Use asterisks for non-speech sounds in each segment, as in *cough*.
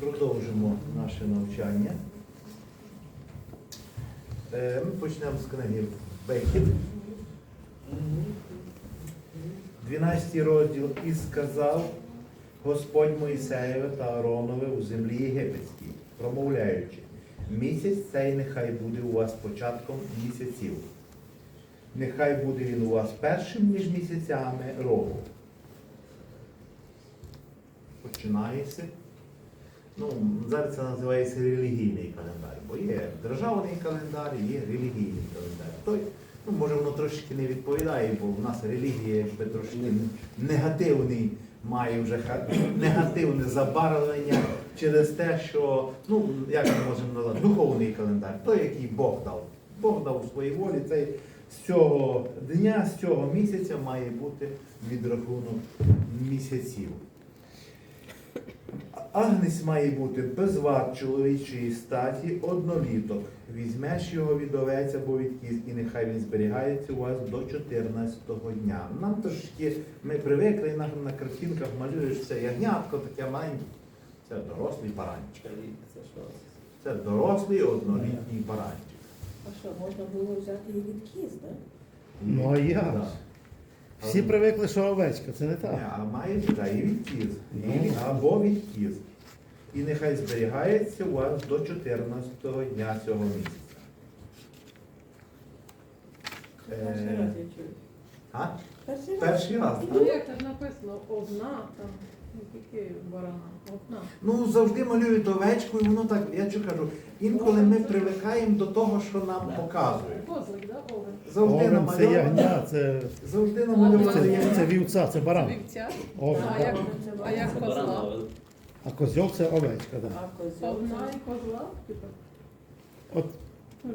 Продовжимо наше навчання. Е, Ми почнемо з книги Бехід. 12 розділ і сказав Господь Моїсеєве та Ааронове у землі єгипетській, промовляючи, місяць цей нехай буде у вас початком місяців. Нехай буде він у вас першим між місяцями року. Починається. Ну, зараз це називається релігійний календар, бо є державний календар, є релігійний календар. Той, ну, може, воно трошки не відповідає, бо в нас релігія якби трошки негативний, має вже негативне забарвлення через те, що, ну, як ми можемо назвати, духовний календар, той, який Бог дав. Бог дав у своїй волі цей з цього дня, з цього місяця має бути відрахунок місяців. Агнець має бути без вад чоловічої статі, одноліток. Візьмеш його від овець або від кіз, і нехай він зберігається у вас до 14-го дня. Нам трошки ми привикли, нам на картинках малюєш це ягнятко, таке маленьке. Це дорослий баранчик. Це? Це дорослий однолітній баранчик. А що, можна було взяти і від кіз, так? Ну, а як? Всі привикли, що овечка, це не так. Ні, а має бути і відкіз. і Ну. або відкіз. І нехай зберігається у вас до 14-го дня цього місяця. Перший Е, раз я чую. А? Перший раз. Перший раз. Ну як так написано, одна там, ну тільки барана, одна. Ну, завжди малюють овечку, і воно так, я що кажу, інколи ми привикаємо до того, що нам показують. Козлик, да, овен? Завжди Овен це намальовано. ягня, це, Завжди намальовано це, ягня. це вівця, це баран. Вівця. Овен. А як, Це а як Це козла? А козьол це овечка, так. А козьол. І козла? Типа. От, Ну,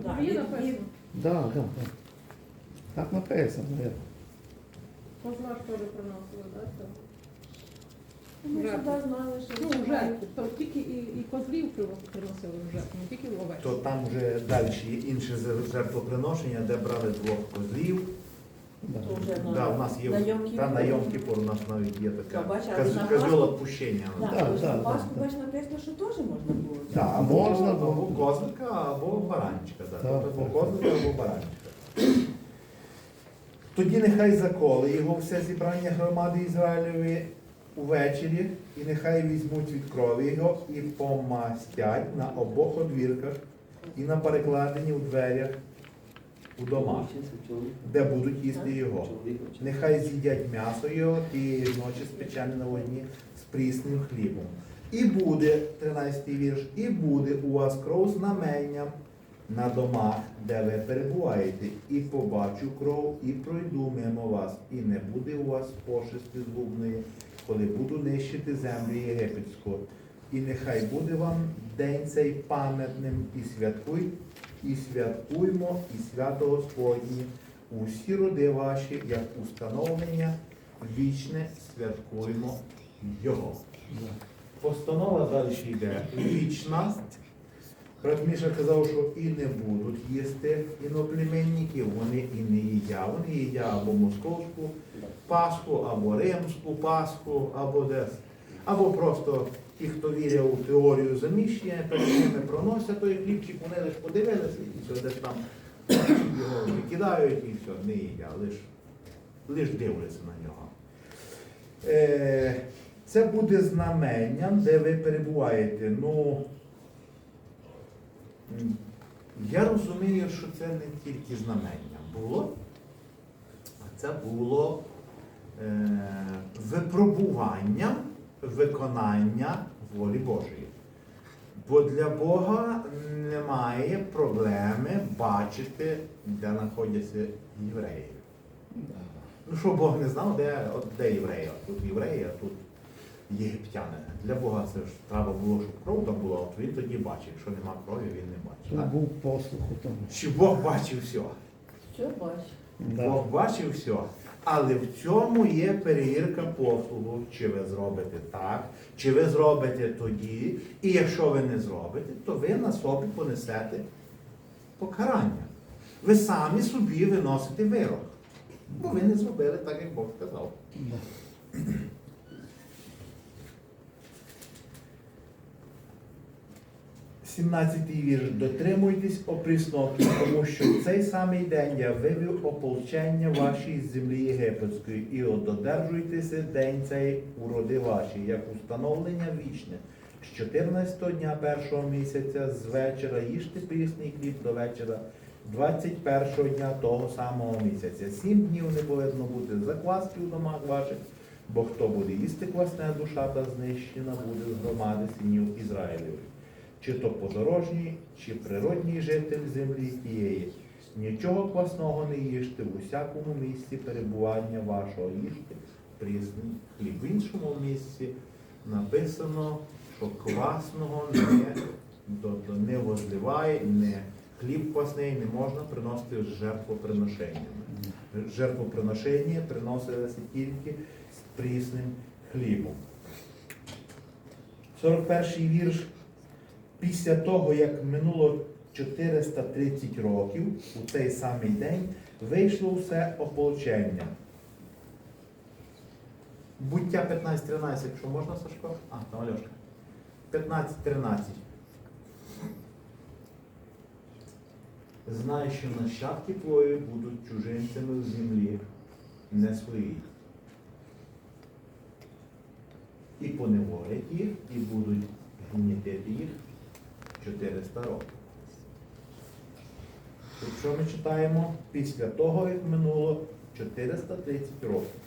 Да, да. Так написано. я- Козла ж теж приносили, да? Ми Жертву. завжди знали, що Ну. То тільки і, і козлів приносили в жертву, не тільки овець. То там вже далі є інше жертвоприношення, де брали двох козлів. Да. То вже на- Да, у нас є на та на Йом Кіпур у нас навіть є така Та, бачиш, а каз- на козьол Пасху- відпущення. Так, Да, да, на да, Пасху, да. бачиш, написано, що теж можна було. Да, або, Можна або було. козлика, або баранчика. Да. Так, Тобто так. або козлика, або баранчика. Тоді нехай заколи його все зібрання громади Ізраїлеві увечері, і нехай візьмуть від крові його і помастять на обох одвірках і на перекладині у дверях у домах, де будуть їсти його. Нехай з'їдять м'ясо його ж ночі спечене на вогні з прісним хлібом. І буде, 13 вірш, і буде у вас кров знаменням на домах, де ви перебуваєте, і побачу кров, і пройду мимо вас, і не буде у вас пошести згубної, коли буду нищити землю єгипетську. І нехай буде вам день цей пам'ятним, і святкуй, і святкуймо, і свято Господні, усі роди ваші, як установлення, вічне святкуймо його. Постанова далі йде вічна. Брат Міша казав, що і не будуть їсти іноплеменників, вони і не їдять. Вони їдять або московську Пасху, або римську Пасху, або десь. Або просто ті, хто вірять у теорію заміщення, перед ними проносять той хлібчик, вони лише подивилися і все десь там його викидають і все, не їдять, лише лиш дивляться на нього. Е, це буде знаменням, де ви перебуваєте. Ну, я розумію, що це не тільки знамення було, а це було е, випробуванням виконання волі Божої. Бо для Бога немає проблеми бачити, де знаходяться євреї. Ну що Бог не знав, де, от, де євреї? От Тут євреї, а тут єгиптяни. Для Бога це ж треба було, щоб кров там була, от він тоді бачив. Якщо нема крові, він не бачить. Тут А був послух у тому. Чи Бог бачив все? Що бачиш? Да. Бог бачив все. Але в цьому є перевірка послугу, чи ви зробите так, чи ви зробите тоді. І якщо ви не зробите, то ви на собі понесете покарання. Ви самі собі виносите вирок. Бо ви не зробили так, як Бог сказав. 17 вірш. Дотримуйтесь опрісноки, тому що в цей самий день я вивів ополчення ваші з землі єгипетської, і от додержуйтеся день цей уроди ваші, як установлення вічне. З 14 дня першого місяця з вечора їжте прісний хліб до вечора 21 дня того самого місяця. Сім днів не повинно бути закваски у домах ваших, бо хто буде їсти квасне душа та знищена буде з громади синів Ізраїлевих. Чи то подорожній, чи природній житель землі тієї. Нічого квасного не їжте в усякому місці перебування вашого їжте прісний хліб. В іншому місці написано, що квасного не, не возливає, не хліб квасний не можна приносити з жертвоприношеннями. Жертвоприношення приносилося тільки з прісним хлібом. 41 вірш. Після того, як минуло 430 років, у цей самий день вийшло все ополчення. Буття 15.13, якщо можна, Сашко? А, там Альошка. 15.13. Знай, що нащадки твої будуть чужинцями в землі, не свої. І поневолять їх, і будуть гнітити їх 400 років. Якщо ми читаємо після того, як минуло 430 років,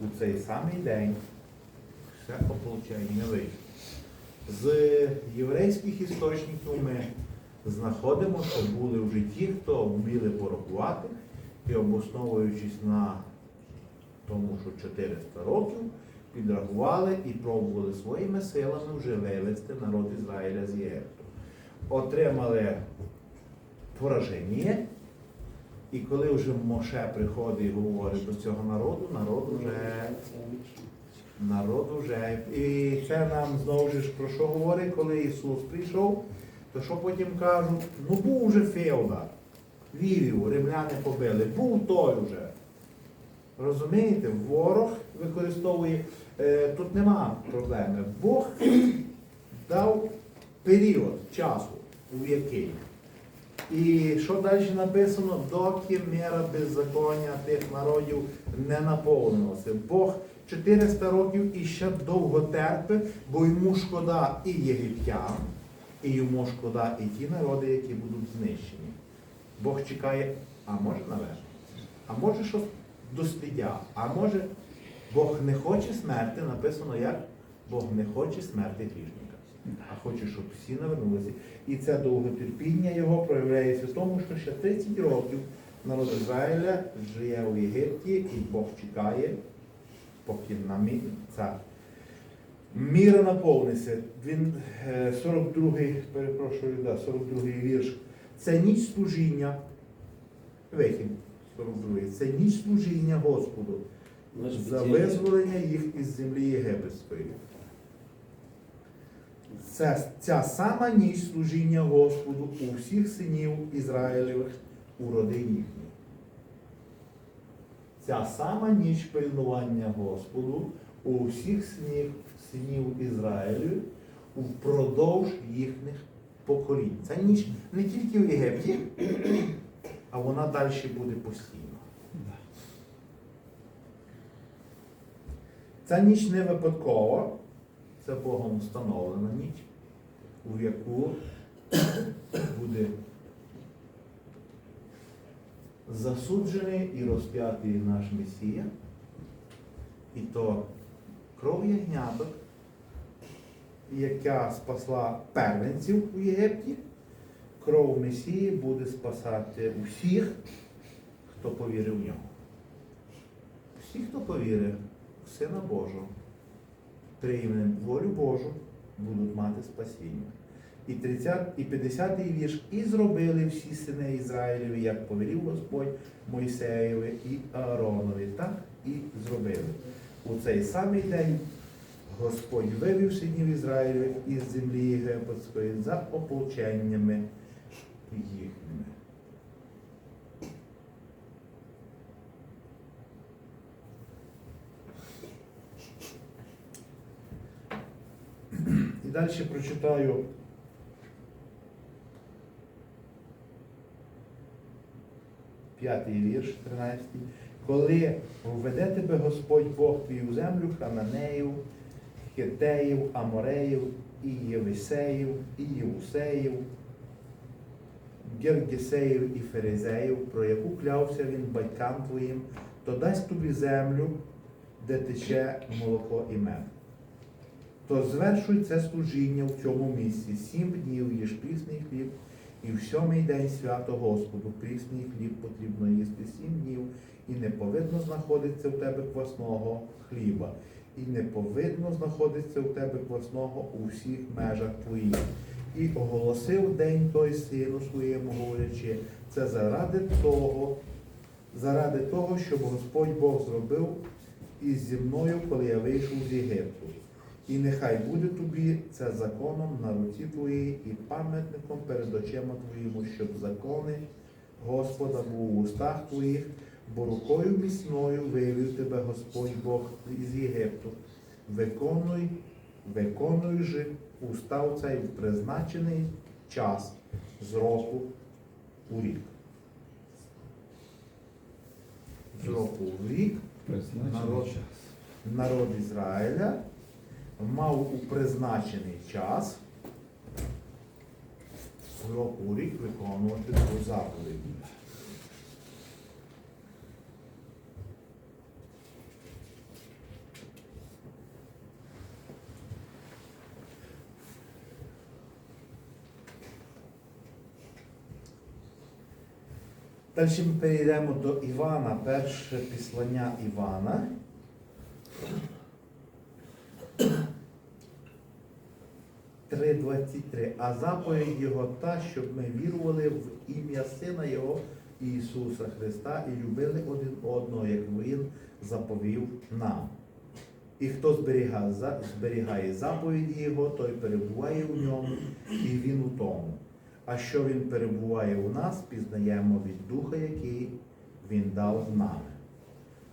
у цей самий день все ополчення вийшло. З єврейських істочників ми знаходимо, що були вже ті, хто вміли порахувати і обосновуючись на тому, що 400 років, підрахували і пробували своїми силами вже вивести народ Ізраїля з Єгипту. Отримали пораження, і коли вже Моше приходить і говорить до цього народу, народ вже народ вже. І це нам знову ж про що говорить, коли Ісус прийшов, то що потім кажуть, ну був уже Феода, вівів, римляни побили, був той вже. Розумієте, ворог використовує, е, тут нема проблеми. Бог дав період часу, у який. І що далі написано, доки мера беззаконня тих народів не наповнилася. Бог 400 років і ще довго терпить, бо йому шкода і єгиптян, і йому шкода і ті народи, які будуть знищені. Бог чекає, а може наверх, а може щось дослідя, а може Бог не хоче смерти, написано як Бог не хоче смерти грішника, а хоче, щоб всі навернулися. І це довготерпіння його проявляється в тому, що ще 30 років народ Ізраїля живе у Єгипті, і Бог чекає, поки на мі... ця міра наповниться. Він е, 42-й, перепрошую, да, 42-й вірш. Це ніч служіння. Вихід 42-й. Це ніч служіння Господу за визволення їх із землі єгипетської. Це ця сама ніч служіння Господу у всіх синів Ізраїлевих у родині їхній. Ця сама ніч пильнування Господу у всіх синів, синів Ізраїлю впродовж їхніх поколінь. Ця ніч не тільки в Єгипті, а вона далі буде постійно. Ця ніч не випадкова, це Богом встановлена ніч, у яку буде засуджений і розп'ятий наш Месія. І то кров ягняток, яка спасла первенців у Єгипті, кров Месії буде спасати усіх, хто повірив в нього. Всі, хто повірив в Сина Божого, прийме волю Божу, будуть мати спасіння. І 30, і 50 вірш, і зробили всі сини Ізраїлеві, як повелів Господь Мойсеєві і Ааронові, так і зробили. У цей самий день Господь вивів синів Ізраїлевих із землі Єгипетської за ополченнями їхніми. Далі прочитаю. П'ятий вірш, 13. Коли введе тебе Господь Бог твій у землю Хананеїв, Хетеїв, Амореїв, і Євисеїв, і Євусеїв, Гергісеїв і Ферезеїв, про яку клявся він батькам твоїм, то дасть тобі землю, де тече молоко і мед. То звершуй це служіння в цьому місці. Сім днів їж прісний хліб, і в сьомий день свято Господу прісний хліб потрібно їсти сім днів, і не повинно знаходитися в тебе квасного хліба, і не повинно знаходитися в тебе квасного у всіх межах твоїх. І оголосив день той сину своєму, говорячи, це заради того, заради того, щоб Господь Бог зробив із зі мною, коли я вийшов з Єгипту. І нехай буде тобі це законом на руці твоїй і пам'ятником перед очима твоїми, щоб закони Господа був у устах твоїх, бо рукою міцною вивів тебе Господь Бог із Єгипту. Виконуй, виконуй же устав цей в призначений час з року у рік. З року в рік Народ. народ Ізраїля мав у призначений час з року у рік виконувати цю заповідь. Далі ми перейдемо до Івана, перше післання Івана. Три двадцять три. А заповідь його та, щоб ми вірували в ім'я Сина Його Ісуса Христа і любили один одного, як Він заповів нам. І хто зберігає заповіді Його, той перебуває в ньому, і він у тому. А що він перебуває у нас, пізнаємо від Духа, який він дав нам.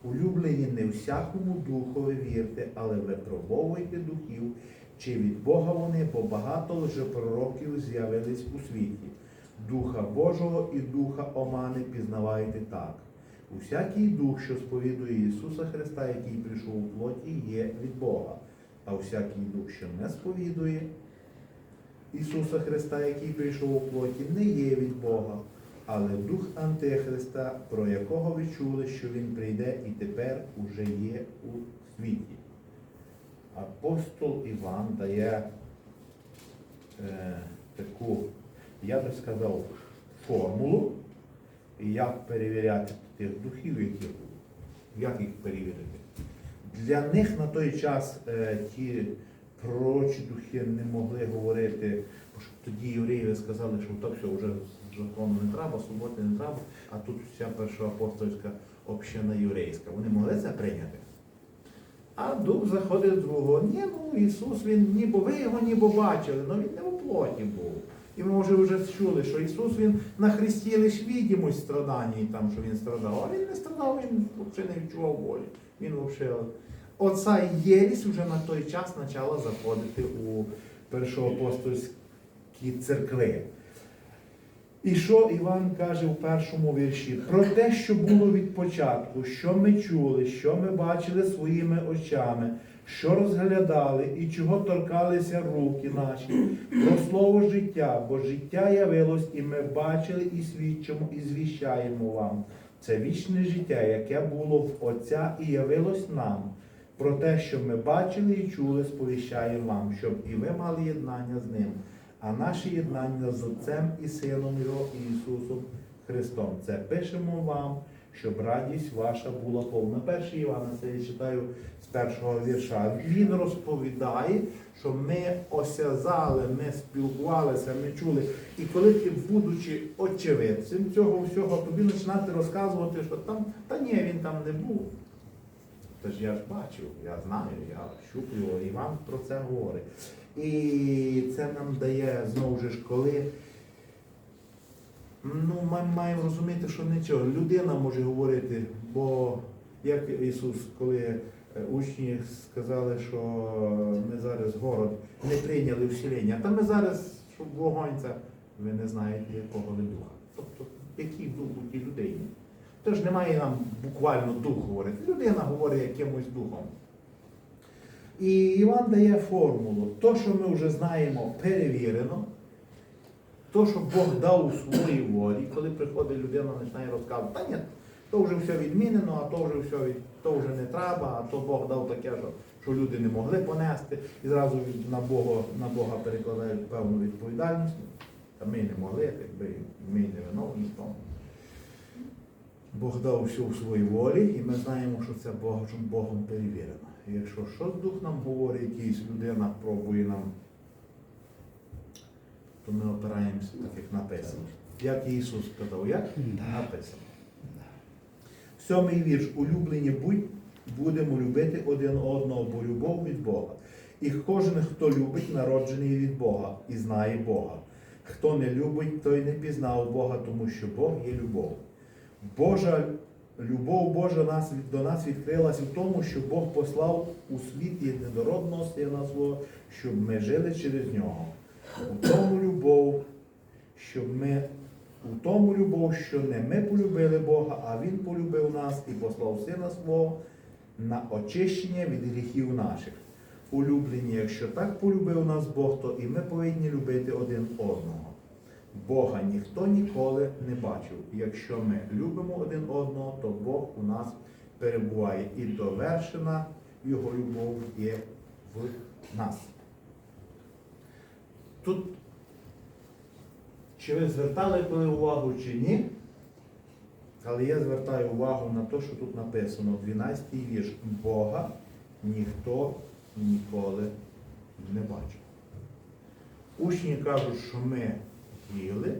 Улюблені не всякому духові вірте, але випробовуйте духів, чи від Бога вони, бо багато лжепророків з'явились у світі. Духа Божого і духа омани пізнавайте так. Усякий дух, що сповідує Ісуса Христа, який прийшов у плоті, є від Бога, а всякий дух, що не сповідує Ісуса Христа, який прийшов у плоті, не є від Бога, але дух Антихриста, про якого ви чули, що він прийде і тепер уже є у світі. Апостол Іван дає е, таку, я би сказав, формулу, як перевіряти тих духів, які. Як їх перевірити? Для них на той час е, ті пророчі духи не могли говорити, бо що тоді євреї сказали, що так все вже закону не треба, суботи не треба, а тут вся перша апостольська община єврейська. Вони могли це прийняти. А дух заходить другого. Ні, ну Ісус, він ніби ви його ніби бачили, але він не у плоті був. І ми може вже чули, що Ісус він на Христі лише відімость страдання, там, що він страдав, а він не страдав, він взагалі не відчував болі. Він взагалі. Оця єрість вже на той час почала заходити у першоапостольські церкви. І що Іван каже у першому вірші? Про те, що було від початку, що ми чули, що ми бачили своїми очами, що розглядали і чого торкалися руки наші, про слово життя, бо життя явилось, і ми бачили, і свідчимо, і звіщаємо вам. Це вічне життя, яке було в Отця і явилось нам. Про те, що ми бачили і чули, сповіщаємо вам, щоб і ви мали єднання з ним. А наше єднання з Отцем і Сином Його Ісусом Христом. Це пишемо вам, щоб радість ваша була повна. Перший Івана, це я читаю з першого вірша. Він розповідає, що ми осязали, ми спілкувалися, ми чули. І коли ти, будучи очевидцем цього всього, тобі починати розказувати, що там, та ні, він там не був. Тож я ж бачив, я знаю, я щуплю, Іван про це говорить. І це нам дає знову ж коли. Ну, ми маємо розуміти, що нічого. Людина може говорити, бо як Ісус, коли е, учні сказали, що ми зараз город не прийняли вселення, та ми зараз, щоб вогонь це, ви не знаєте, якого ви духа. Тобто, який дух у тій людині. Тож немає нам буквально дух говорити. Людина говорить якимось духом. І Іван дає формулу. То, що ми вже знаємо, перевірено. То, що Бог дав у своїй волі, коли приходить людина, починає розказувати, та ні, то вже все відмінено, а то вже все від, то вже не треба, а то Бог дав таке, що, що люди не могли понести, і зразу на Бога, на Бога перекладають певну відповідальність. Та ми не могли, якби ми не виновні в тому. Бог дав все у своїй волі, і ми знаємо, що це Богом, Богом перевірено. Якщо щось Дух нам говорить, якийсь людина пробує нам, то ми опираємося так, як написано. Як Ісус сказав, як написано. Сьомий вірш. Улюблені будь, будемо любити один одного, бо любов від Бога. І кожен, хто любить, народжений від Бога і знає Бога. Хто не любить, той не пізнав Бога, тому що Бог є любов. Божа любов Божа до нас відкрилася в тому, що Бог послав у світ єдинородного Сина Свого, щоб ми жили через нього. У тому любов, щоб ми у тому любов, що не ми полюбили Бога, а Він полюбив нас і послав Сина Свого на очищення від гріхів наших. Улюблені, якщо так полюбив нас Бог, то і ми повинні любити один одного. Бога ніхто ніколи не бачив. Якщо ми любимо один одного, то Бог у нас перебуває і довершена Його любов є в нас. Тут чи ви звертали коли увагу чи ні? Але я звертаю увагу на те, що тут написано, 12-й вірш. Бога ніхто ніколи не бачив. Учні кажуть, що ми їли,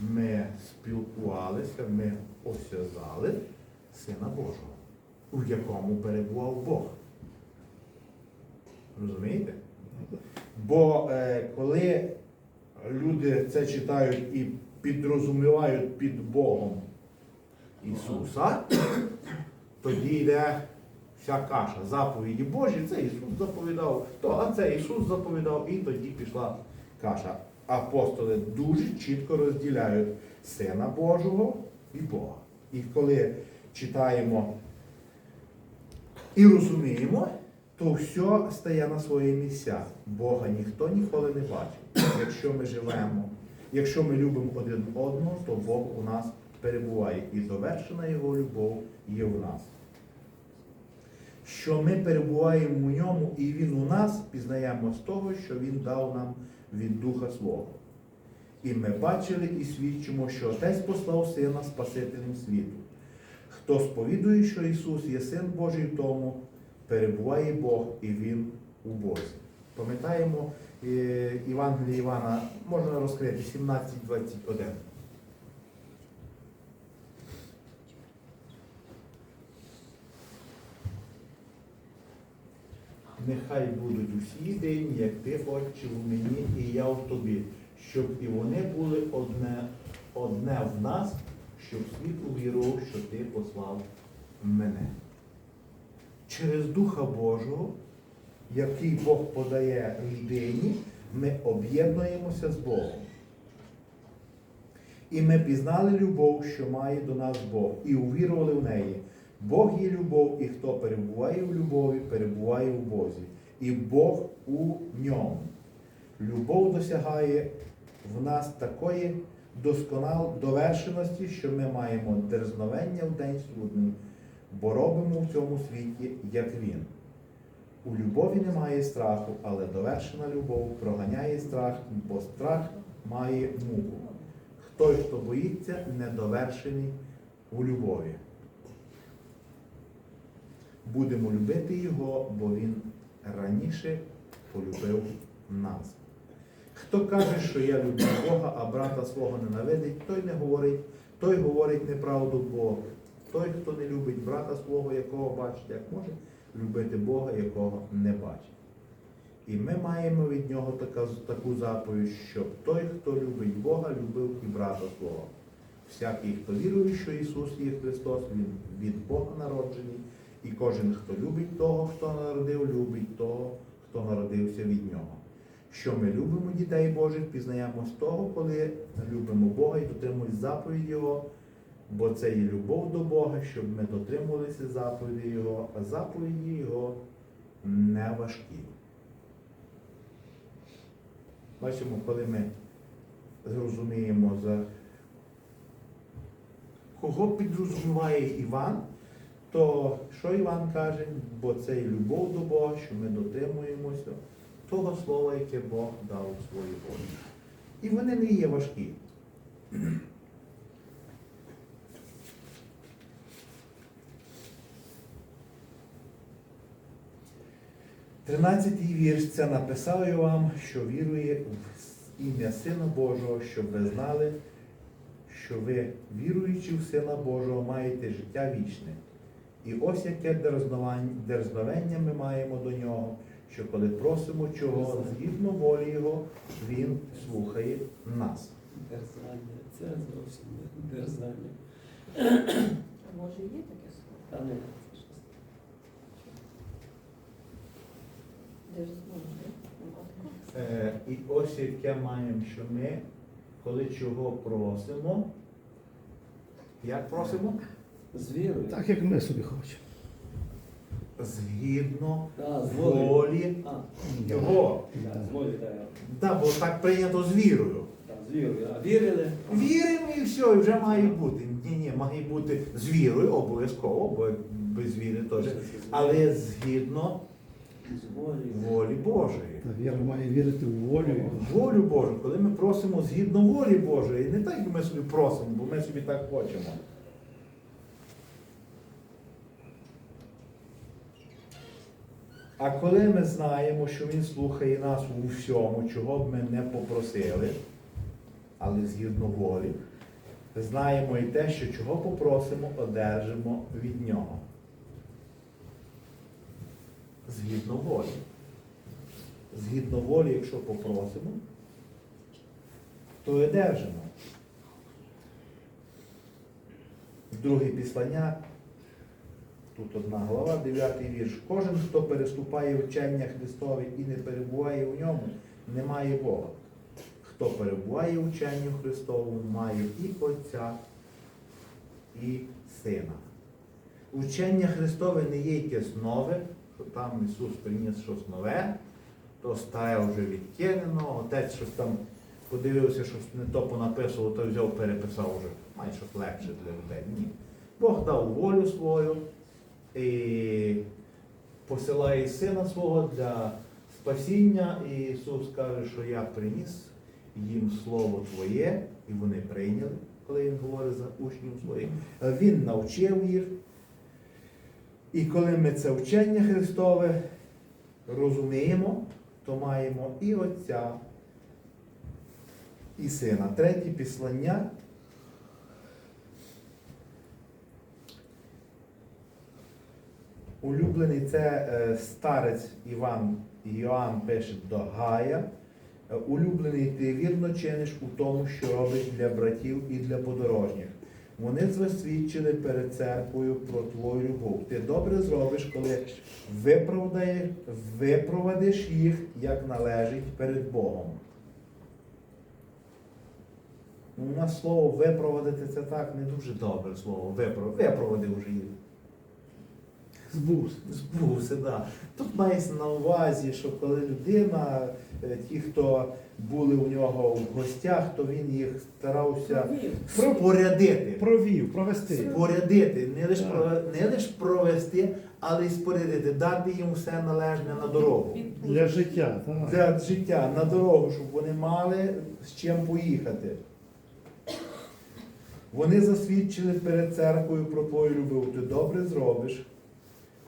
ми спілкувалися, ми осязали Сина Божого, у якому перебував Бог. Розумієте? Бо е, коли люди це читають і підрозумівають під Богом Ісуса, тоді йде вся каша. Заповіді Божі, це Ісус заповідав, то, а це Ісус заповідав, і тоді пішла каша. Апостоли дуже чітко розділяють Сина Божого і Бога. І коли читаємо і розуміємо, то все стає на свої місця. Бога ніхто ніколи не бачив. Якщо ми живемо, якщо ми любимо один одного, то Бог у нас перебуває. І довершена Його любов є в нас. Що ми перебуваємо у ньому і Він у нас, пізнаємо з того, що Він дав нам від Духа Свого. І ми бачили і свідчимо, що Отець послав Сина Спасителем світу. Хто сповідує, що Ісус є Син Божий, тому перебуває Бог і Він у Бозі. Пам'ятаємо е, Івана, можна розкрити 17.21. Нехай будуть усі єдині, як ти, Отче, у мені, і я в тобі, щоб і вони були одне, одне в нас, щоб світ увірував, що ти послав мене. Через Духа Божого, який Бог подає людині, ми об'єднуємося з Богом. І ми пізнали любов, що має до нас Бог, і увірували в неї. Бог є любов, і хто перебуває в любові, перебуває в Бозі, і Бог у ньому. Любов досягає в нас такої досконал довершеності, що ми маємо дерзновення в день судний, бо робимо в цьому світі, як він. У любові немає страху, але довершена любов проганяє страх, бо страх має муку. Той, хто боїться, недовершений у любові. Будемо любити Його, бо Він раніше полюбив нас. Хто каже, що я люблю Бога, а брата свого ненавидить, той не говорить, той говорить неправду, бо той, хто не любить брата свого, якого бачить, як може любити Бога, якого не бачить. І ми маємо від нього така, таку заповідь, щоб той, хто любить Бога, любив і брата свого. Всякий, хто вірує, що Ісус є Христос, Він від Бога народжений, і кожен, хто любить того, хто народив, любить того, хто народився від нього. Що ми любимо дітей Божих, пізнаємо з того, коли любимо Бога і дотримуємо заповідь Його, бо це є любов до Бога, щоб ми дотримувалися заповіді Його, а заповіді Його не важкі. Бачимо, коли ми зрозуміємо, за кого підрозуміває Іван, то що Іван каже? Бо це і любов до Бога, що ми дотримуємося того слова, яке Бог дав у своїй волі. І вони не є важкі. 13-й вірш це написав я вам, що вірує в ім'я Сина Божого, щоб ви знали, що ви, віруючи в Сина Божого, маєте життя вічне. І ось яке дерзновення ми маємо до нього, що коли просимо чого згідно волі Його, Він слухає нас. Дерзання. Це зовсім не дерзання. А може є таке слово? Та не? Е, і ось яке маємо, що ми, коли чого просимо, як просимо? З вірою. Так як ми собі хочемо. Згідно Да, з волею. волі А, Його. да, з волею, так. Да, бо так прийнято з вірою. Так, з вірою. А вірили? Віримо і все, і вже має бути. Ні, ні, має бути з вірою обов'язково, бо без віри теж. Але згідно з волею. волі Божої. Та віра має вірити в волю. Волю Божу, коли ми просимо згідно волі Божої, не так, як ми собі просимо, бо ми собі так хочемо. А коли ми знаємо, що Він слухає нас у всьому, чого б ми не попросили, але згідно волі, знаємо і те, що чого попросимо, одержимо від Нього. Згідно волі. Згідно волі, якщо попросимо, то одержимо. Друге післання, тут одна глава, дев'ятий вірш. Кожен, хто переступає вчення Христове і не перебуває у ньому, не має Бога. Хто перебуває у вченню Христовому, має і Отця, і Сина. Учення Христове не є якесь нове, що там Ісус приніс щось нове, то старе вже відкинено, отець щось там подивився, щось не то понаписував, то взяв, переписав вже, щось легше для людей. Ні. Бог дав волю свою і посилає сина свого для спасіння. І Ісус каже, що я приніс їм Слово Твоє, і вони прийняли, коли Він говорить за учнів своїх. Він навчив їх. І коли ми це вчення Христове розуміємо, то маємо і Отця, і Сина. Третє післання. Улюблений це е, старець Іван Йоанн пише до Гая. Е, Улюблений, ти вірно чиниш у тому, що робиш для братів і для подорожніх. Вони засвідчили перед церквою про твою любов. Ти добре зробиш, коли випровадиш їх, як належить перед Богом. Ну, У нас слово випровадити це так не дуже добре слово. Випро- Випровадив вже їх. Збувся. Збувся, да. Тут мається на увазі, що коли людина, е, ті, хто були у нього в гостях, то він їх старався Вір. спорядити. Провів, провести. Спорядити, не лише не лиш провести, але й спорядити, дати їм все належне на дорогу. Для життя. Так. Для життя, на дорогу, щоб вони мали з чим поїхати. Вони засвідчили перед церквою про твою любов. Ти добре зробиш,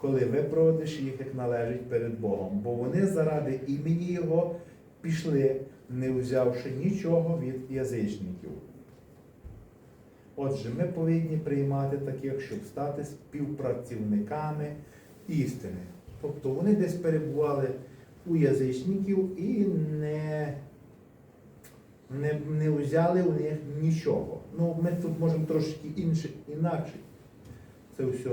коли випроводиш їх, як належить перед Богом. Бо вони заради імені Його пішли, не взявши нічого від язичників. Отже, ми повинні приймати таких, щоб стати співпрацівниками істини. Тобто вони десь перебували у язичників і не, не, не взяли у них нічого. Ну, ми тут можемо трошки інше, інакше це все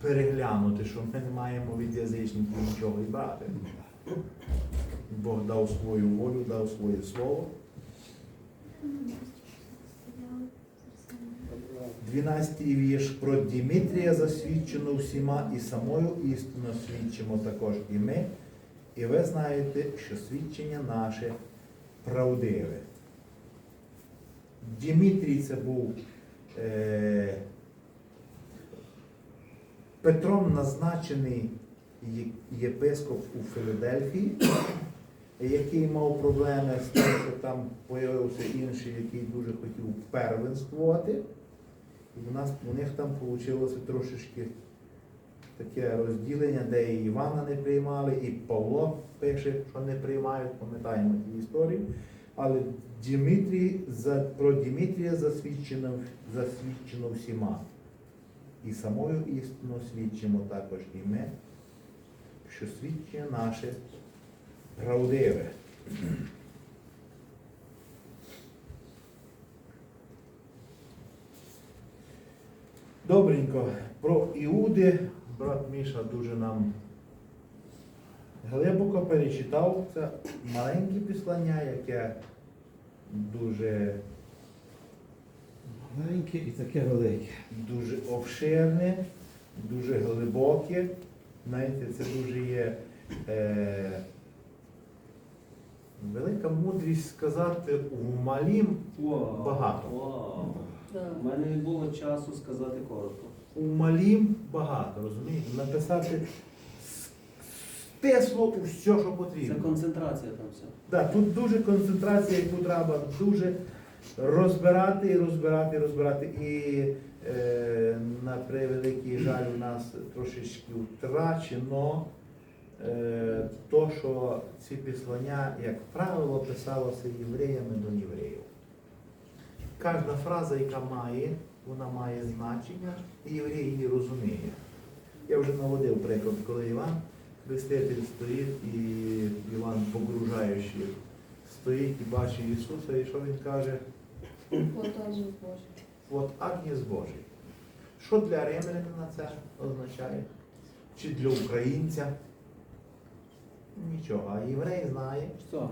переглянути, що ми не маємо від язичників нічого і брати. Бог дав свою волю, дав своє слово. 12 вірш про Дімітрія засвідчено всіма і самою істину свідчимо також і ми. І ви знаєте, що свідчення наше правдиве. Дімітрій це був е, Петром назначений єпископ у Філадельфії, *coughs* який мав проблеми з тим, що там з'явився інший, який дуже хотів первенствувати. І у нас у них там вийшло трошечки таке розділення, де і Івана не приймали, і Павло пише, що не приймають, пам'ятаємо ті історії. Але Дімітрій, про Дімітрія засвідчено, засвідчено всіма. І самою істину свідчимо також і ми, що свідчення наше правдиве. Добренько. Про Іуди брат Міша дуже нам глибоко перечитав. Це маленьке післання, яке дуже, Маленьке і таке велике. дуже обширне, дуже глибоке. Знаєте, це дуже є е, велика мудрість сказати в малім Вау, Багато. Вау. У мене не було часу сказати коротко. у малім багато, розумієте? Написати с- стисло у все, що Це потрібно. концентрація там все. Да, тут дуже концентрація, яку треба дуже розбирати розбирати, розбирати. І е, на превеликий жаль у нас трошечки втрачено е, то, що ці післання, як правило, писалося євреями до євреїв. Кожна фраза, яка має, вона має значення, і єврей її розуміє. Я вже наводив приклад, коли Іван Хреститель стоїть і Іван, погружаючи, стоїть і бачить Ісуса, і що він каже? От Агнець Божий. Що для римлянина це означає? Чи для українця? Нічого. А єврей знає, що?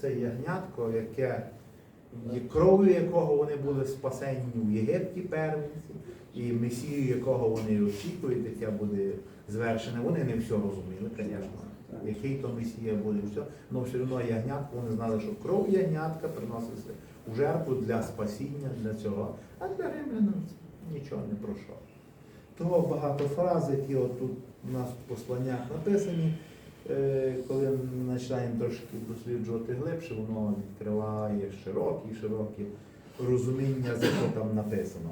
це ягнятко, яке кров'ю якого вони були спасені в Єгипті первенці, і Месію, якого вони очікують, яке буде звершене. Вони не все розуміли, звісно. Який то Месія буде, все. Але все одно ягнятко, вони знали, що кров ягнятка приноситься у жертву для спасіння, для цього. А для римлян нічого не про що. Того багато фраз, які от тут у нас в посланнях написані, е, коли ми починаємо трошки досліджувати глибше, воно відкриває широкі, широкі розуміння, за що там написано.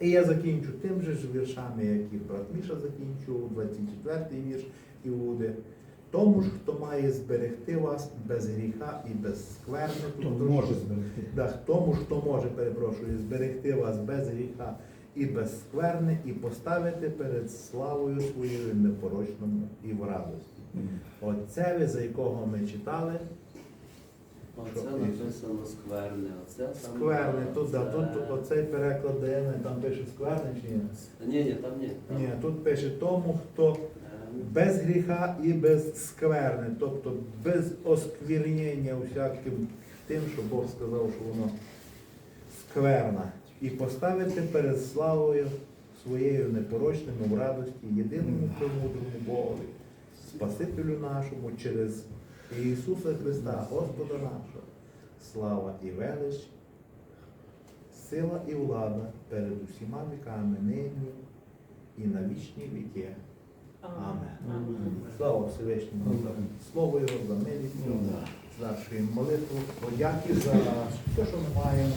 І я закінчу тим же ж віршами, як і брат Міша закінчив, 24-й вірш Іуди. Тому ж, хто має зберегти вас без гріха і без скверни, Хто тут може зберегти. Да, тому ж, хто може, перепрошую, зберегти вас без гріха і без скверни, і поставити перед славою своєю непорочному і в радості. Оце ви, за якого ми читали, Оце написано скверне. Оце там. скверни, тут, да, тут оцей переклад дає, там пише скверни чи ні? Ні, ні, там ні. Там, Ні, тут пише тому, хто без гріха і без скверни, тобто без осквірнення усяким тим, що Бог сказав, що воно скверна. І поставити перед славою своєю непорочним в радості єдиному премудрому Богові, Спасителю нашому через Ісуса Христа, Господа нашого, слава і велич, сила і влада перед усіма віками нині і на вічні віки. Амен. Слава Всевишньому за слово Його, за милість за нашу молитву, подяки за те, що ми маємо.